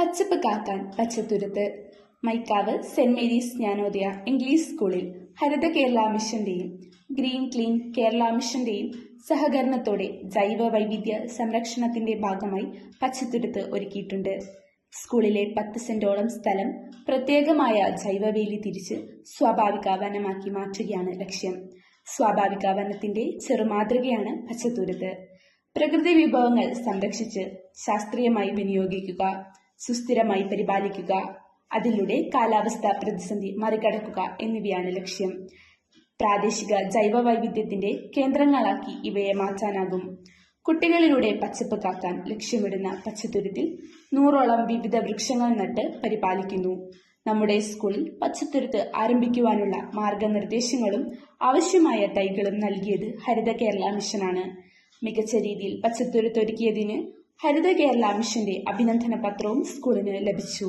പച്ചപ്പ് കാക്കാൻ പച്ചത്തുരുത്ത്. Maikkavu saint Mary's Jnanodaya English സ്കൂളിൽ ഹരിത കേരള മിഷന്റെയും ഗ്രീൻ ക്ലീൻ കേരള മിഷന്റെയും സഹകരണത്തോടെ ജൈവ വൈവിധ്യ സംരക്ഷണത്തിന്റെ ഭാഗമായി പച്ചത്തുരുത്ത് ഒരുക്കിയിട്ടുണ്ട്. സ്കൂളിലെ പത്ത് സെന്റോളം സ്ഥലം പ്രത്യേകമായ ജൈവവേലി തിരിച്ച് സ്വാഭാവിക വനമാക്കി മാറ്റുകയാണ് ലക്ഷ്യം. സ്വാഭാവിക വനത്തിന്റെ ചെറുമാതൃകയാണ് പച്ചത്തുരുത്ത്. പ്രകൃതി വിഭവങ്ങൾ സംരക്ഷിച്ച് ശാസ്ത്രീയമായി വിനിയോഗിക്കുക. സുസ്ഥിരമായി പരിപാലിക്കുക അതിലൂടെ കാലാവസ്ഥാ പ്രതിസന്ധി മറികടക്കുക എന്നിവയാണ് ലക്ഷ്യം. പ്രാദേശിക ജൈവ വൈവിധ്യത്തിന്റെ കേന്ദ്രങ്ങളാക്കി ഇവയെ മാറ്റാനാകും. കുട്ടികളിലൂടെ പച്ചപ്പ് കാക്കാൻ ലക്ഷ്യമിടുന്ന പച്ചത്തുരുത്തിൽ നൂറോളം വിവിധ വൃക്ഷങ്ങൾ നട്ട് പരിപാലിക്കുന്നു. നമ്മുടെ സ്കൂളിൽ പച്ചത്തുരുത്ത് ആരംഭിക്കുവാനുള്ള മാർഗനിർദ്ദേശങ്ങളും ആവശ്യമായ തൈകളും നൽകിയത് ഹരിത കേരള മിഷനാണ്. മികച്ച രീതിയിൽ പച്ചത്തുരുത്തൊരുക്കിയതിന് ഹരിത കേരള മിഷന്റെ അഭിനന്ദന പത്രവും സ്കൂളിന് ലഭിച്ചു.